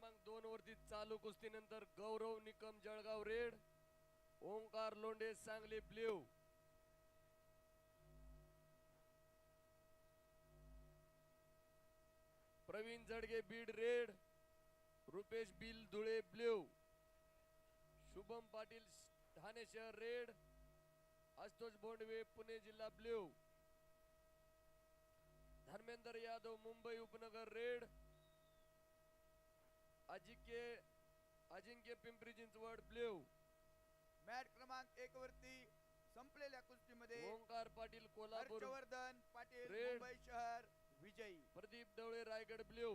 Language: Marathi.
दोन वर्षी चालू कुस्तीनंतर Gaurav Nikam Jalgaon red Omkar Londe Sangli blue. Pravin Jadge Beed red Rupesh Bil Dhule blue. Shubham Patil Thane शहर रेड आशुतोष बोंडवे पुणे जिल्हा ब्ल्यू. धर्मेंद्र यादव मुंबई उपनगर red Ajinkya Ajinkya Pimpri Chinchwad blue mat क्रमांक एक वरती संपलेल्या कुस्तीमध्ये ओंकार पाटील कोल्हापूर. हर्षवर्धन पाटील रेड. मुंबई शहर विजयी. प्रदीप डवळे रायगड ब्ल्यू